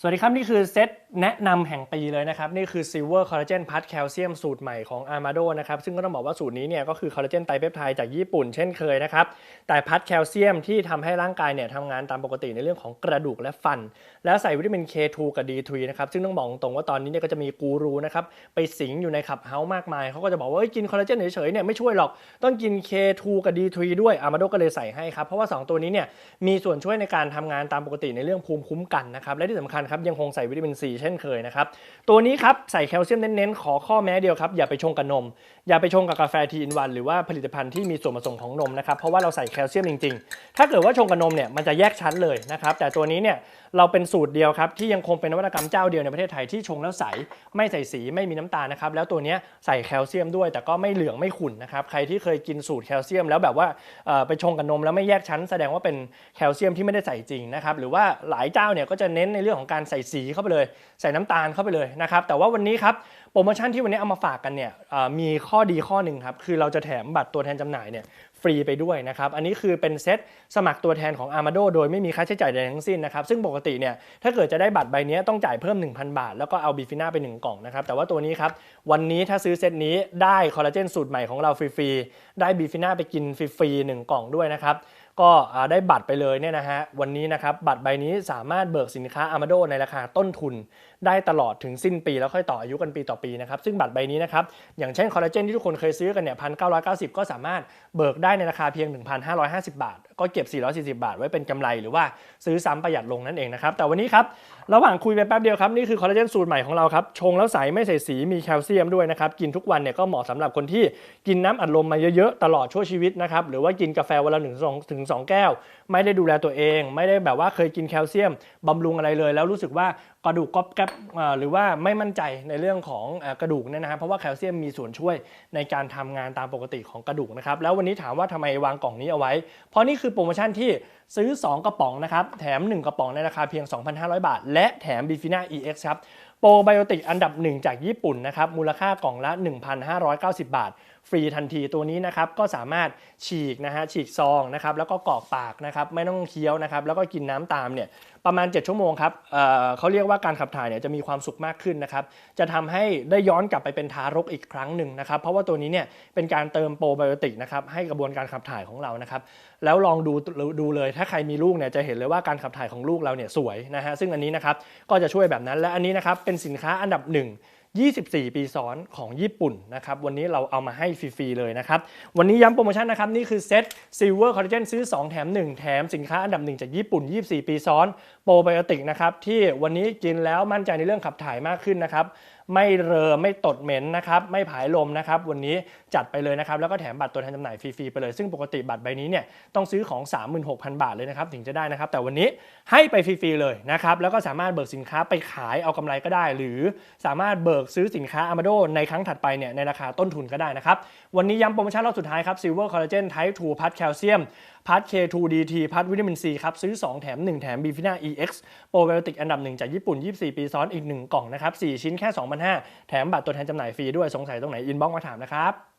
สวัสดีครับ นี่คือเซตแนะนำแห่งปีเลยนะครับ นี่คือ Silver Collagen Plus Calcium สูตรใหม่ของ Armado นะครับ ซึ่งก็ต้องบอกว่าสูตรนี้เนี่ยก็คือคอลลาเจนไตรเปปไทด์จากญี่ปุ่นเช่นเคยนะครับ แต่พัดแคลเซียมที่ทำให้ร่างกายเนี่ยทำงานตามปกติในเรื่องของกระดูกและฟัน แล้วใส่วิตามิน K2 กับ D3 นะครับ ซึ่งต้องบอกตรงว่าตอนนี้เนี่ยก็จะมีกูรูนะครับไปสิงอยู่ในขับเฮาส์มากมายเขาก็จะบอกว่าเอ้ยกินคอลลาเจนเฉยๆเนี่ยไม่ช่วยหรอกต้องกิน K2 กับ D3 ด้วย Armado ก็เลยใส่ให้ครับเพราะว่าสองตัวนี้เนี่ยมีส่วนช่วยในการทำงานตามปกติในเรื่องภูมิคุ้มกันนะครับและที่สำคัญครับยังคงใส่วิตามิน C เช่นเคยนะครับตัวนี้ครับใส่แคลเซียมเน้นๆ ขอข้อแม้เดียวครับอย่าไปชงกับนม อย่าไปชงกับกาแฟทีอินวันหรือว่าผลิตภัณฑ์ที่มีส่วนผสมของนมนะครับเพราะว่าเราใส่แคลเซียมจริงๆ ถ้าเกิดว่าชงกับนมเนี่ยมันจะแยกชั้นเลยนะครับแต่ตัวนี้เนี่ยเราเป็นสูตรเดียวครับที่ยังคงเป็นนวัตกรรมเจ้าเดียวในประเทศไทยที่ชงแล้วใสไม่ใส่สีไม่มีน้ำตาลนะครับแล้วตัวนี้ใส่แคลเซียมด้วย แต่ก็ไม่เหลืองไม่ขุ่นนะครับใครที่เคยกินสูตรแคลเซียม แล้วแบบว่าไปชงกับนมแล้วไม่แยกชั้น แสดงว่าเป็นแคลเซียมที่ไม่ได้ใส่จริงนะครับหรือว่าหลายเจ้าเนี่ยก็จะเน้นในเรื่องของการใส่สีเข้าไปเลย ใส่น้ำตาลเข้าไปเลยนะครับแต่ว่าวันนี้ครับโปรโมชั่นที่วันนี้เอามาฝากกันเนี่ยมีข้อดีข้อหนึ่งครับคือเราจะแถมบัตรตัวแทนจำหน่ายเนี่ยฟรีไปด้วยนะครับอันนี้คือเป็นเซตสมัครตัวแทนของ Armado โดยไม่มีค่าใช้จ่ายใดทั้งสิ้นนะครับซึ่งปกติเนี่ยถ้าเกิดจะได้บัตรใบนี้ต้องจ่ายเพิ่ม 1,000 บาท แล้วก็เอาบีฟิน่าไป 1 กล่องนะครับแต่ว่าตัวนี้ครับวันนี้ถ้าซื้อเซตนี้ได้คอลลาเจนสูตรใหม่ของเราฟรีๆได้บีฟิน่าไปกินฟรีๆหนึ่งกล่องด้วยนะครับ ก็ได้บัตรไปเลยเนี่ยนะฮะวันนี้นะครับบัตรใบนี้สามารถเบิกสินค้าอามาโดในราคาต้นทุน ได้ตลอดถึงสิ้นปีแล้วค่อยต่ออายุกันปีต่อปีนะครับซึ่งบัตรใบนี้นะครับอย่างเช่นคอลลาเจนที่ทุกคนเคยซื้อกันเนี่ยพันเก็สามารถเบิกได้ในราคาเพียง 1,550 บาท ก็เก็บ 440 บาทไว้เป็นกำไรหรือว่าซื้อซ้ำประหยัดลงนั่นเองนะครับ แต่วันนี้ครับ ระหว่างคุยไปแป๊บเดียวครับ นี่คือคอลลาเจนสูตรใหม่ของเราครับ ชงแล้วใสไม่ใส่สีมีแคลเซียมด้วยนะครับ กินทุกวันเนี่ยก็เหมาะสำหรับคนที่กินน้ำอัดลมมาเยอะๆ ตลอดชั่วชีวิตนะครับ หรือว่ากินกาแฟวันละหนึ่งสองถึงสองแก้ว ไม่ได้ดูแลตัวเอง ไม่ได้แบบว่าเคยกินแคลเซียมบำรุงอะไรเลย แล้วรู้สึกว่า กระดูกก๊อบแก๊บหรือว่าไม่มั่นใจในเรื่องของกระดูกเนี่ยนะครับเพราะว่าแคลเซียมมีส่วนช่วยในการทำงานตามปกติของกระดูกนะครับแล้ววันนี้ถามว่าทำไมวางกล่องนี้เอาไว้ เพราะนี่คือโปรโมชั่นที่ซื้อ 2 กระป๋องนะครับแถม 1 กระป๋องในราคาเพียง 2,500 บาท และแถมบีฟิน่า EX ครับ โปรไบโอติกอันดับ1จากญี่ปุ่นนะครับมูลค่ากล่องละ 1,590 บาท ฟรีทันทีตัวนี้นะครับก็สามารถฉีกนะฮะฉีกซองนะครับแล้วก็กรอกปากนะครับไม่ต้องเคี้ยวนะครับแล้วก็กินน้ำตามเนี่ยประมาณ 7 ชั่วโมงครับเเขาเรียกว่าการขับถ่ายเนี่ยจะมีความสุขมากขึ้นนะครับจะทำให้ได้ย้อนกลับไปเป็นทารกอีกครั้งหนึ่งนะครับเพราะว่าตัวนี้เนี่ยเป็นการเติมโปรไบโอติกนะครับให้กระบวนการขับถ่ายของเรานะครับแล้วลองดูดูเลยถ้าใครมีลูกเนี่ยจะเห็นเลยว่าการขับถ่ายของลูกเราเนี่ยสวยนะฮะซึ่งอันนี้นะครับก็จะช่วยแบบนั้นและอันนี้นะครับเป็นสินค้าอันดับหนึ่ง24 ปีซ้อนของญี่ปุ่นนะครับวันนี้เราเอามาให้ฟรีๆเลยนะครับ วันนี้ย้ำโปรโมชั่นนะครับ นี่คือเซต Silver Collagen ซื้อ 2 แถม 1 แถมสินค้าอันดับหนึ่งจากญี่ปุ่น 24 ปีซ้อนโปรไบโอติกนะครับ ที่วันนี้กินแล้วมั่นใจในเรื่องขับถ่ายมากขึ้นนะครับ ไม่เรอไม่ตดเหม็นนะครับไม่ผายลมนะครับวันนี้จัดไปเลยนะครับแล้วก็แถมบัตรตัวแทนจำหน่ายฟรีๆไปเลย ซึ่งปกติบัตรใบนี้เนี่ยต้องซื้อของ 36,000 บาทเลยนะครับถึงจะได้นะครับ แต่วันนี้ให้ไปฟรีๆเลยนะครับแล้วก็สามารถเบิกสินค้าไปขายเอากำไรก็ได้ หรือสามารถเบิกซื้อสินค้า Amado ในครั้งถัดไปเนี่ยในราคาต้นทุนก็ได้นะครับวันนี้ย้ำโปรโมชั่นรอบสุดท้ายครับ Silver Collagen Type 2พัด แคลเซียมพัด K2DT พัทวิตามินซีครับ ซื้อ 2 แถม 1 แถมบีฟิน่า EX โปรไบโอติกอันดับหนึ่งจากญี่ปุ่น 24 ปีซ้อนอีก 1 กล่องนะครับ 4 ชิ้นแค่ 2,500 แถมบัตรตัวแทนจำหน่ายฟรีด้วยสงสัยตรงไหนอินบ็อกมาถามนะครับ